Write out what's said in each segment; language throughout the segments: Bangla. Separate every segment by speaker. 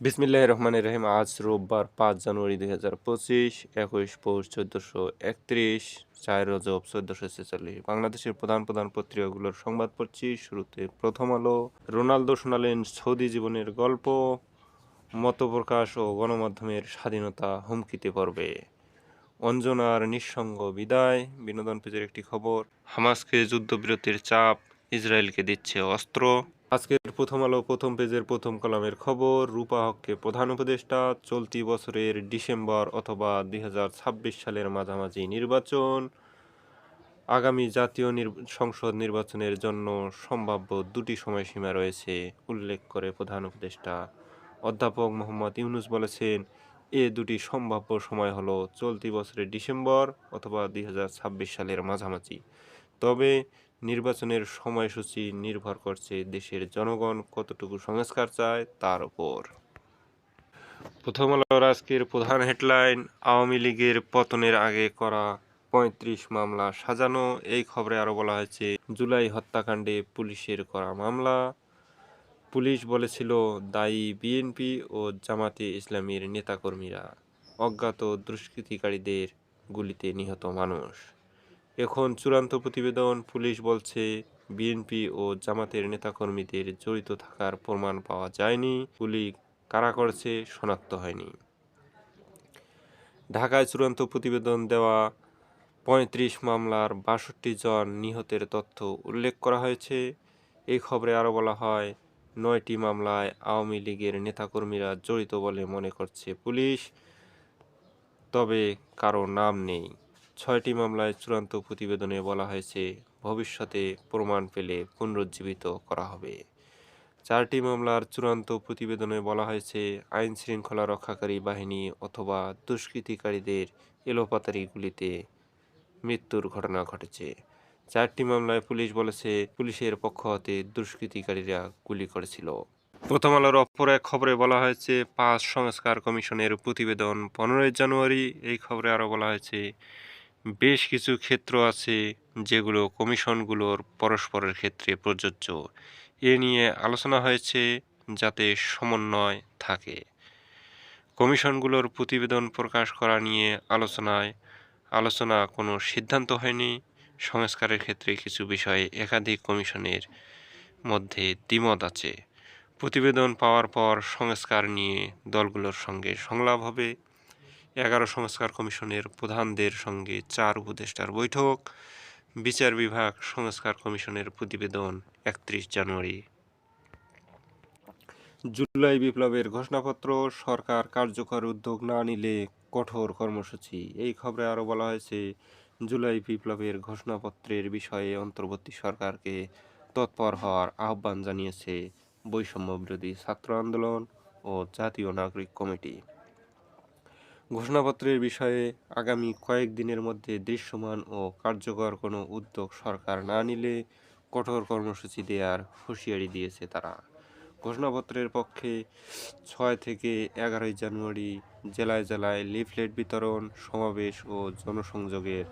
Speaker 1: বিসমিল্লাহ রহমানের রহিম। আজ রোববার পাঁচ জানুয়ারি দুই হাজার পঁচিশ, একুশ পৌষ চোদ্দোশো একত্রিশ, চার রজব চোদ্দোশো ছেচল্লিশ। বাংলাদেশের প্রধান প্রধান পত্রিকাগুলোর সংবাদ পড়ছি। শুরুতে প্রথম আলো, রোনালদো শোনালেন সৌদি জীবনের গল্প, মতপ্রকাশ ও গণমাধ্যমের স্বাধীনতা হুমকিতে পড়বে। অঞ্জনার নিঃসঙ্গ বিদায়, বিনোদন পেজের একটি খবর, হামাসকে যুদ্ধবিরতির চাপ, ইসরায়েলকে দিচ্ছে অস্ত্র। আজকের প্রথম আলো, প্রথম পেজের প্রথম কলামের খবর। রূপা হককে প্রধান উপদেষ্টা। চলতি বছরের ডিসেম্বর অথবা দুই হাজার ছাব্বিশ সালের মাঝামাঝি নির্বাচন। আগামী জাতীয় সংসদ নির্বাচনের জন্য সম্ভাব্য দুটি সময়সীমা রয়েছে, উল্লেখ করে প্রধান উপদেষ্টা। অধ্যাপক মোহাম্মদ ইউনুস বলেছেন, এ দুটি সম্ভাব্য সময় হলো চলতি বছরের ডিসেম্বর অথবা দুই হাজার ছাব্বিশ সালের মাঝামাঝি। তবে নির্বাচনের সময়সূচি নির্ভর করছে দেশের জনগণ কতটুকু সংস্কার চায় তার উপর। প্রথম আলোর আজকের প্রধান হেডলাইন, আওয়ামী লীগের পতনের আগে করা পঁয়ত্রিশ মামলা সাজানো, এই খবরে আরও বলা হয়েছে, জুলাই হত্যাকাণ্ডে পুলিশের করা মামলা। পুলিশ বলেছিল, দায়ী বিএনপি ও জামাতে ইসলামীর নেতাকর্মীরা অজ্ঞাত দুষ্কৃতিকারীদের গুলিতে নিহত মানুষ। এখন চূড়ান্ত প্রতিবেদন পুলিশ বলছে, বিএনপি ও জামাতের নেতাকর্মীদের জড়িত থাকার প্রমাণ পাওয়া যায়নি। গুলি কারা করেছে শনাক্ত হয়নি। ঢাকায় চূড়ান্ত প্রতিবেদন দেওয়া পঁয়ত্রিশ মামলার বাষট্টি জন নিহতের তথ্য উল্লেখ করা হয়েছে। এই খবরে আরও বলা হয়, নয়টি মামলায় আওয়ামী লীগের নেতাকর্মীরা জড়িত বলে মনে করছে পুলিশ, তবে কারও নাম নেই। ছয়টি মামলায় চূড়ান্ত প্রতিবেদনে বলা হয়েছে, ভবিষ্যতে প্রমাণ পেলে পুনরুজ্জীবিত করা হবে। চারটি মামলার চূড়ান্ত প্রতিবেদনে বলা হয়েছে, আইন শৃঙ্খলা রক্ষাকারী বাহিনী অথবা দুষ্কৃতিকারীদের এলোপাতারি গুলিতে মৃত্যুর ঘটনা ঘটেছে। চারটি মামলায় পুলিশ বলেছে, পুলিশের পক্ষ হতে দুষ্কৃতিকারীরা গুলি করেছিল। প্রথম আলোর অপর এক খবরে বলা হয়েছে, পাঁচ সংস্কার কমিশনের প্রতিবেদন পনেরোই জানুয়ারি, এই খবরে আরও বলা হয়েছে বেশ কিছু ক্ষেত্র আছে যেগুলো কমিশনগুলোর পরস্পরের ক্ষেত্রে প্রযোজ্য। এ নিয়ে আলোচনা হয়েছে যাতে সমন্বয় থাকে। কমিশনগুলোর প্রতিবেদন প্রকাশ করা নিয়ে আলোচনায় আলোচনা কোনো সিদ্ধান্ত হয়নি। সংস্কারের ক্ষেত্রে কিছু বিষয়ে একাধিক কমিশনের মধ্যে দ্বিমত আছে। প্রতিবেদন পাওয়ার পর সংস্কার নিয়ে দলগুলোর সঙ্গে সংলাপ হবে। এগারো সংস্কার কমিশনের প্রধানদের সঙ্গে চার উপদেষ্টার বৈঠক, বিচার বিভাগ সংস্কার কমিশনের প্রতিবেদন একত্রিশ জানুয়ারি। জুলাই বিপ্লবের ঘোষণাপত্র, সরকার কার্যকর উদ্যোগ না নিলে কঠোর কর্মসূচি। এই খবরে আরও বলা হয়েছে, জুলাই বিপ্লবের ঘোষণাপত্রের বিষয়ে অন্তর্বর্তী সরকারকে তৎপর হওয়ার আহ্বান জানিয়েছে বৈষম্য বিরোধী ছাত্র আন্দোলন ও জাতীয় নাগরিক কমিটি। ঘোষণাপত্রের বিষয়ে আগামী কয়েকদিনের মধ্যে দৃশ্যমান ও কার্যকর কোনো উদ্যোগ সরকার না নিলে কঠোর কর্মসূচি দেওয়ার হুঁশিয়ারি দিয়েছে তারা। ঘোষণাপত্রের পক্ষে ছয় থেকে এগারোই জানুয়ারি জেলায় জেলায় লিফলেট বিতরণ, সমাবেশ ও জনসংযোগের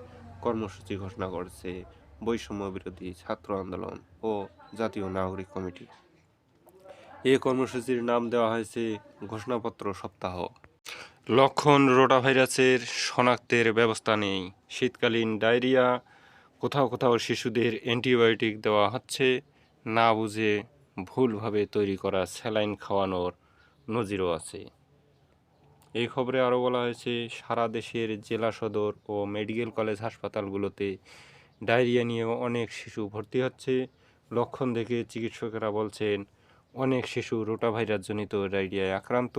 Speaker 1: কর্মসূচি ঘোষণা করেছে বৈষম্য বিরোধী ছাত্র আন্দোলন ও জাতীয় নাগরিক কমিটি। এ কর্মসূচির নাম দেওয়া হয়েছে ঘোষণাপত্র সপ্তাহ। লক্ষণ রোটাভাইরাসের শনাক্তের ব্যবস্থা নেই। শীতকালীন ডায়রিয়া, কোথাও কোথাও শিশুদের অ্যান্টিবায়োটিক দেওয়া হচ্ছে। না বুঝে ভুলভাবে তৈরি করা স্যালাইন খাওয়ানোর নজিরও আছে। এই খবরে আরও বলা হয়েছে, সারা দেশের জেলা সদর ও মেডিকেল কলেজ হাসপাতালগুলোতে ডায়রিয়া নিয়েও অনেক শিশু ভর্তি হচ্ছে। লক্ষণ দেখে চিকিৎসকেরা বলছেন, অনেক শিশু রোটাভাইরাসজনিত ডায়রিয়ায় আক্রান্ত,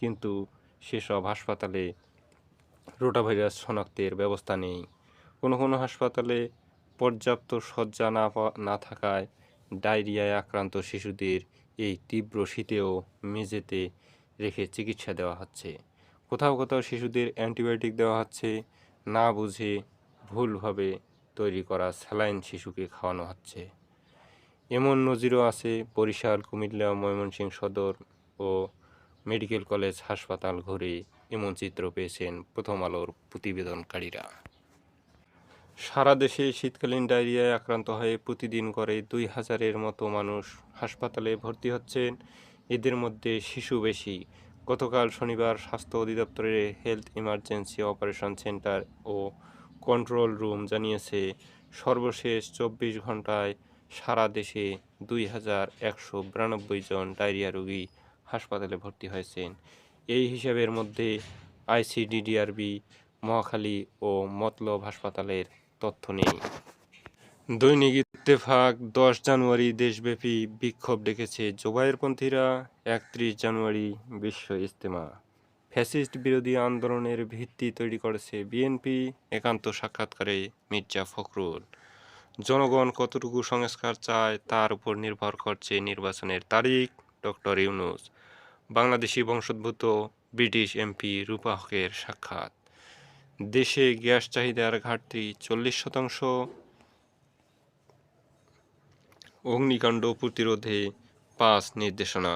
Speaker 1: কিন্তু সেসব হাসপাতালে রোটাভাইরাস শনাক্তের ব্যবস্থা নেই। কোনো কোনো হাসপাতালে পর্যাপ্ত শয্যা না না থাকায় ডায়রিয়ায় আক্রান্ত শিশুদের এই তীব্র শীতেও মেঝেতে রেখে চিকিৎসা দেওয়া হচ্ছে। কোথাও কোথাও শিশুদের অ্যান্টিবায়োটিক দেওয়া হচ্ছে। না বুঝে ভুলভাবে তৈরি করা স্যালাইন শিশুকে খাওয়ানো হচ্ছে। এমন নজিরও আছে বরিশাল, কুমিল্লা, ময়মনসিংহ সদর ও মেডিকেল কলেজ, হাসপাতাল ঘুরে এমন চিত্র পেয়েছেন প্রথম আলোর প্রতিবেদনকারীরা। সারা দেশে শীতকালীন ডায়রিয়ায় আক্রান্ত হয়ে প্রতিদিন করে দুই হাজারের মতো মানুষ হাসপাতালে ভর্তি হচ্ছেন। এদের মধ্যে শিশু বেশি। গতকাল শনিবার স্বাস্থ্য অধিদপ্তরের হেলথ ইমার্জেন্সি অপারেশন সেন্টার ও কন্ট্রোল রুম জানিয়েছে, সর্বশেষ চব্বিশ ঘন্টায় সারা দেশে দুই হাজার একশো বিরানব্বই জন ডায়রিয়া রোগী হাসপাতালে ভর্তি হয়েছেন। এই হিসাবের মধ্যে আইসিডিডিআরবি মহাখালী ও মতলব হাসপাতালের তথ্য নেই। দৈনিক ইত্তেফাক, দশ জানুয়ারি দেশব্যাপী বিক্ষোভ ডেকেছে জোবায়েরপন্থীরা, একত্রিশ জানুয়ারি বিশ্ব ইজতেমা। ফ্যাসিস্ট বিরোধী আন্দোলনের ভিত্তি তৈরি করেছে বিএনপি, একান্ত সাক্ষাৎকারে মির্জা ফখরুল। জনগণ কতটুকু সংস্কার চায় তার উপর নির্ভর করছে নির্বাচনের তারিখ, ডক্টর ইউনুস। বাংলাদেশি বংশোদ্ভূত ব্রিটিশ এমপি রূপা হকের সাক্ষাৎ। দেশে গ্যাস চাহিদার ঘাটতি চল্লিশ শতাংশ। অগ্নিকাণ্ড প্রতিরোধে পাঁচ নির্দেশনা।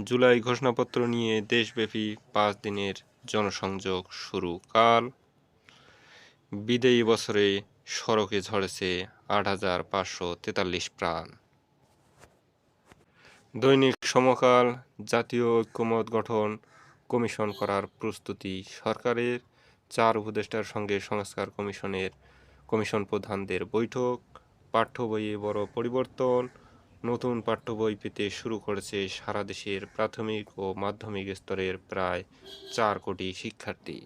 Speaker 1: জুলাই ঘোষণাপত্র নিয়ে দেশব্যাপী পাঁচ দিনের জনসংযোগ শুরু কাল। বিদায়ী বছরে সড়কে ঝরেছে আট হাজার পাঁচশো তেতাল্লিশ প্রাণ। দৈনিক সমকাল, জাতীয় ঐক্যমত গঠন, কমিশন করার প্রস্তুতি, সরকারের চার উপদেষ্টার সঙ্গে সংস্কার কমিশনের কমিশন প্রধানদের বৈঠক, পাঠ্য বইয়ে বড় পরিবর্তন, নতুন পাঠ্য বই পেতে শুরু করেছে সারা দেশের প্রাথমিক ও মাধ্যমিক স্তরের প্রায় চার কোটি শিক্ষার্থী।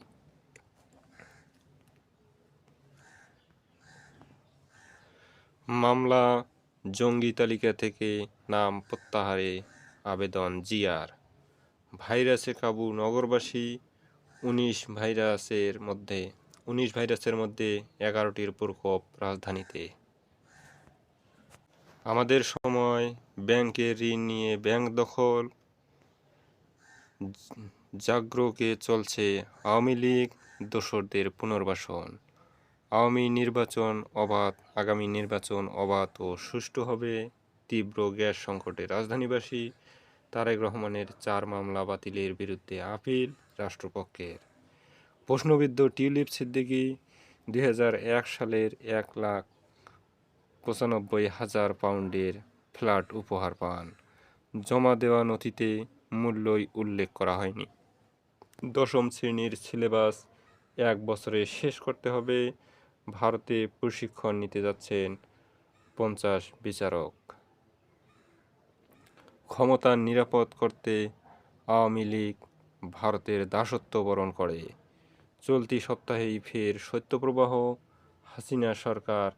Speaker 1: মামলা জঙ্গি তালিকা থেকে নাম প্রত্যাহারে আবেদন, জিয়ার। ভাইরাসে কাবু নগরবাসী, উনিশ ভাইরাসের মধ্যে, উনিশ ভাইরাসের মধ্যে এগারোটির প্রকোপ রাজধানীতে। আমাদের সময় ব্যাংকের ঋণ নিয়ে ব্যাংক দখল। জাগ্রকে চলছে আওয়ামী লীগ দোসরদের পুনর্বাসন। আওয়ামী নির্বাচন অবাধ, আগামী নির্বাচন অবাধ ও সুষ্ঠু হবে। তীব্র গ্যাস সংকটে রাজধানীবাসী তারেক রহমানের চার মামলা বাতিলের বিরুদ্ধে আপিল রাষ্ট্রপক্ষের। প্রশ্নবিদ্ধ টিউলিপ সিদ্দিকী দু হাজার এক সালের এক লাখ পঁচানব্বই হাজার পাউন্ডের ফ্ল্যাট উপহার পান। জমা দেওয়া নথিতে মূল্যই উল্লেখ করা হয়নি। দশম শ্রেণির সিলেবাস এক বছরে শেষ করতে হবে। ভারতে প্রশিক্ষণ নিতে যাচ্ছেন পঞ্চাশ বিচারক। ক্ষমতা নিরাপদ করতে আওয়ামী লীগ ভারতের দাসত্ব বরণ করে। চলতি সপ্তাহেই ফের শৈত্যপ্রবাহ, হাসিনা সরকার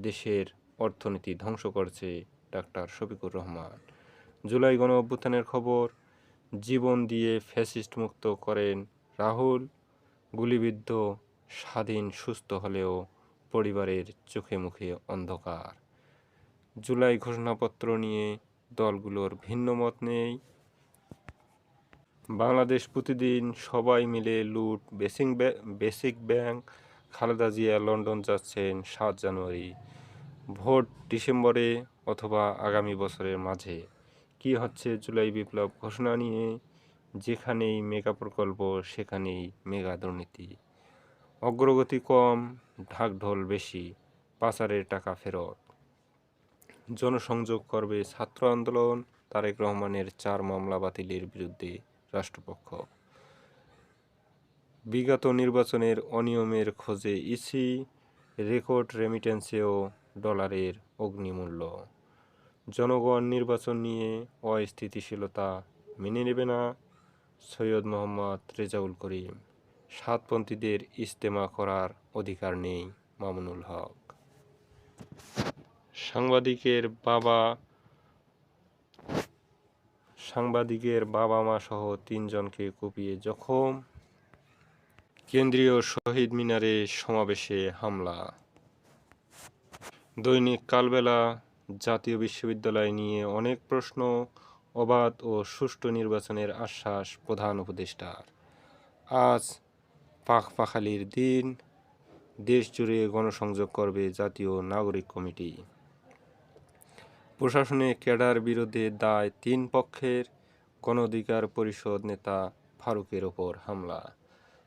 Speaker 1: দেশের অর্থনীতি ধ্বংস করছে ডাক্তার শফিকুর রহমান। জুলাই গণ অভ্যুত্থানের খবর, জীবন দিয়ে ফ্যাসিস্ট মুক্ত করেন রাহুল, গুলিবিদ্ধ, স্বাধীন, সুস্থ হলেও পরিবারের চোখে মুখে অন্ধকার। জুলাই ঘোষণাপত্র নিয়ে দলগুলোর ভিন্ন মত নেই। বাংলাদেশ প্রতিদিন সবাই মিলে লুট, basin basic bank, Khaleda Zia, London যাচ্ছেন সাত জানুয়ারি। ভোট ডিসেম্বরে অথবা আগামী বছরের মাঝে। কি হচ্ছে জুলাই বিপ্লব ঘোষণা নিয়ে? যেখানেই মেগা প্রকল্প, সেখানেই মেগা দুর্নীতি। অগ্রগতি কম ঢাকঢোল বেশি, পাচারের টাকা ফেরত। জনসংযোগ করবে ছাত্র আন্দোলন, তারেক রহমানের চার মামলা বাতিলের বিরুদ্ধে রাষ্ট্রপক্ষ। বিগত নির্বাচনের অনিয়মের খোঁজে ইসি রেকর্ড রেমিটেন্সেও ডলারের অগ্নিমূল্য। জনগণ নির্বাচন নিয়ে অস্থিতিশীলতা মেনে নেবে না সৈয়দ মোহাম্মদ রেজাউল করিম। সাতপন্থীদের ইজতেমা করার অধিকার নেই মামুনুল হক। সাংবাদিকের বাবা সাংবাদিকের বাবা মা সহ তিনজনকে কুপিয়ে জখম। কেন্দ্রীয় শহীদ মিনারে সমাবেশে হামলা। দৈনিক কালবেলা জাতীয় বিশ্ববিদ্যালয় নিয়ে অনেক প্রশ্ন, অবাধ ও সুষ্ঠু নির্বাচনের আশ্বাস প্রধান উপদেষ্টার আজ পাখপাখালির দিন দেশ জুড়ে গণসংযোগ করবে জাতীয় নাগরিক কমিটি। প্রশাসনে ক্যাডার বিরুদ্ধে দায় তিন পক্ষের গণ অধিকার পরিষদ নেতা ফারুকের ওপর হামলা।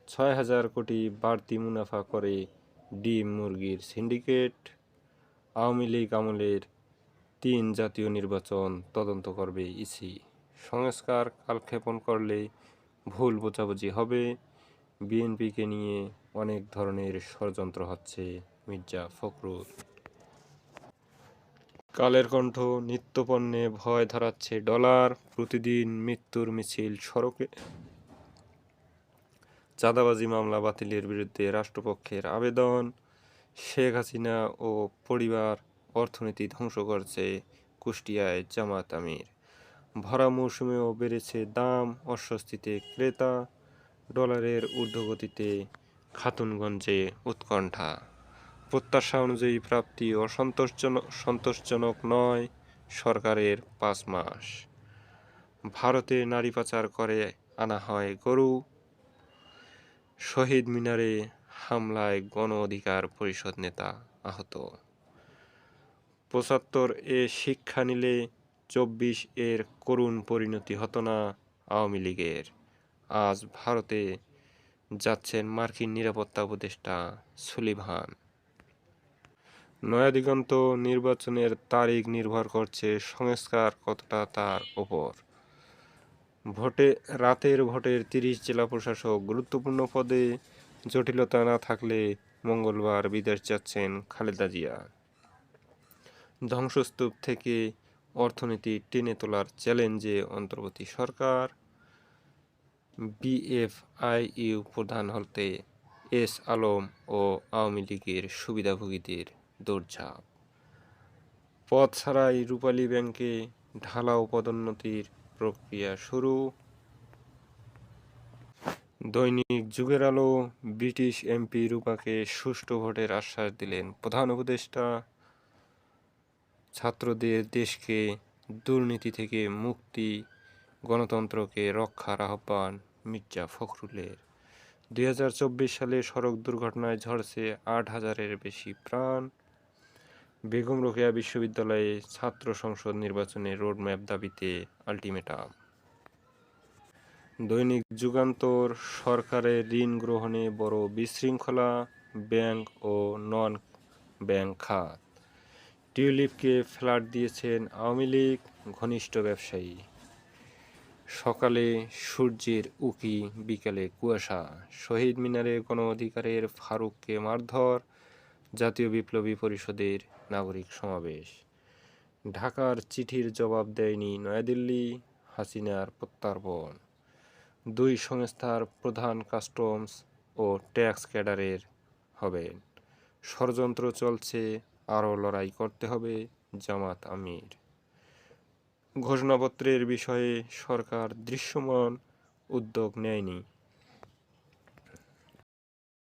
Speaker 1: ছয় হাজার কোটি বাড়তি মুনাফা করে ডিম মুরগির সিন্ডিকেট। আওয়ামী লীগ আমলের তিন জাতীয় নির্বাচন তদন্ত করবে ইসি। সংস্কার কালক্ষেপণ করলে ভুল বোঝাবুঝি হবে। বিএনপিকে নিয়ে অনেক ধরনের ষড়যন্ত্র হচ্ছে মির্জা ফখরুল। কালের কণ্ঠ নিত্যপণ্যে ভয় ধরাচ্ছে ডলার, প্রতিদিন মৃত্যুর মিছিল, সড়কে চাঁদাবাজি মামলা বাতিলের বিরুদ্ধে রাষ্ট্রপক্ষের আবেদন। শেখ হাসিনা ও পরিবার অর্থনীতি ধ্বংস করছে কুষ্টিয়ায় জামাত আমির। ভরা মৌসুমেও বেড়েছে দাম, অস্বস্তিতে ক্রেতা, ডলারের ঊর্ধ্বগতিতে খাতুনগঞ্জে উৎকণ্ঠা। প্রত্যাশা অনুযায়ী প্রাপ্তি অসন্তোষজনক সন্তোষজনক নয় সরকারের পাঁচ মাস। ভারতে নারী পাচার করে আনা হয় গরু। শহীদ মিনারে হামলায় গণ অধিকার পরিষদ নেতা আহত। পঁচাত্তর এ শিক্ষা নিলে চব্বিশ এর করুণ পরিণতি হতো না আওয়ামী লীগের। আজ ভারতে যাচ্ছেন মার্কিন নিরাপত্তা উপদেষ্টা সুলিভান। নয়াদিগন্ত নির্বাচনের তারিখ নির্ভর করছে সংস্কার কতটা তার ওপর। ভোটে, রাতের ভোটের তিরিশ জেলা প্রশাসক গুরুত্বপূর্ণ পদে জটিলতা না থাকলে মঙ্গলবার বিদেশ যাচ্ছেন খালেদা জিয়া। ধ্বংসস্তূপ থেকে অর্থনীতি টেনে তোলার চ্যালেঞ্জে অন্তর্বর্তী সরকার। বিএফআইইউ প্রধান হতে এস আলম ও আওয়ামী লীগের সুবিধাভোগীদের দৌড়ঝাঁপ পথ ছাড়াই রূপালী ব্যাংকে ঢালাও পদোন্নতির প্রক্রিয়া শুরু। দৈনিক যুগের আলো, ব্রিটিশ এমপি রূপাকে সুষ্ঠু ভোটের আশ্বাস দিলেন প্রধান উপদেষ্টা। ছাত্রদের দেশকে দুর্নীতি থেকে মুক্তি, গণতন্ত্রকে রক্ষার আহ্বান মির্জা ফখরুলের। দুই হাজার চব্বিশ সালে সড়ক দুর্ঘটনায় ঝরছে আট হাজারের বেশি প্রাণ। বেগম রোকেয়া বিশ্ববিদ্যালয়ে ছাত্র সংসদ নির্বাচনে রোডম্যাপ দাবিতে আলটিমেটাম। দৈনিক যুগান্তর সরকারের ঋণ গ্রহণে বড় বিশৃঙ্খলা, ব্যাংক ও নন ব্যাংক খাত। টিউলিপকে ফ্ল্যাট দিয়েছেন আওয়ামী লীগ, ঘনিষ্ঠ ব্যবসায়ী। সকালে সূর্যের উকি, বিকালে কুয়াশা। শহীদ মিনারে গণ অধিকারের ফারুককে মারধর, জাতীয় বিপ্লবী পরিষদের নাগরিক সমাবেশ। ঢাকার চিঠির জবাব দেয়নি নয়াদিল্লি হাসিনার প্রত্যার্পণ। দুই সংস্থার প্রধান কাস্টমস ও ট্যাক্স ক্যাডারের হবেন। ষড়যন্ত্র চলছে, আরও লড়াই করতে হবে জামাত আমির। ঘোষণাপত্রের বিষয়ে সরকার দৃশ্যমান উদ্যোগ নেয়নি।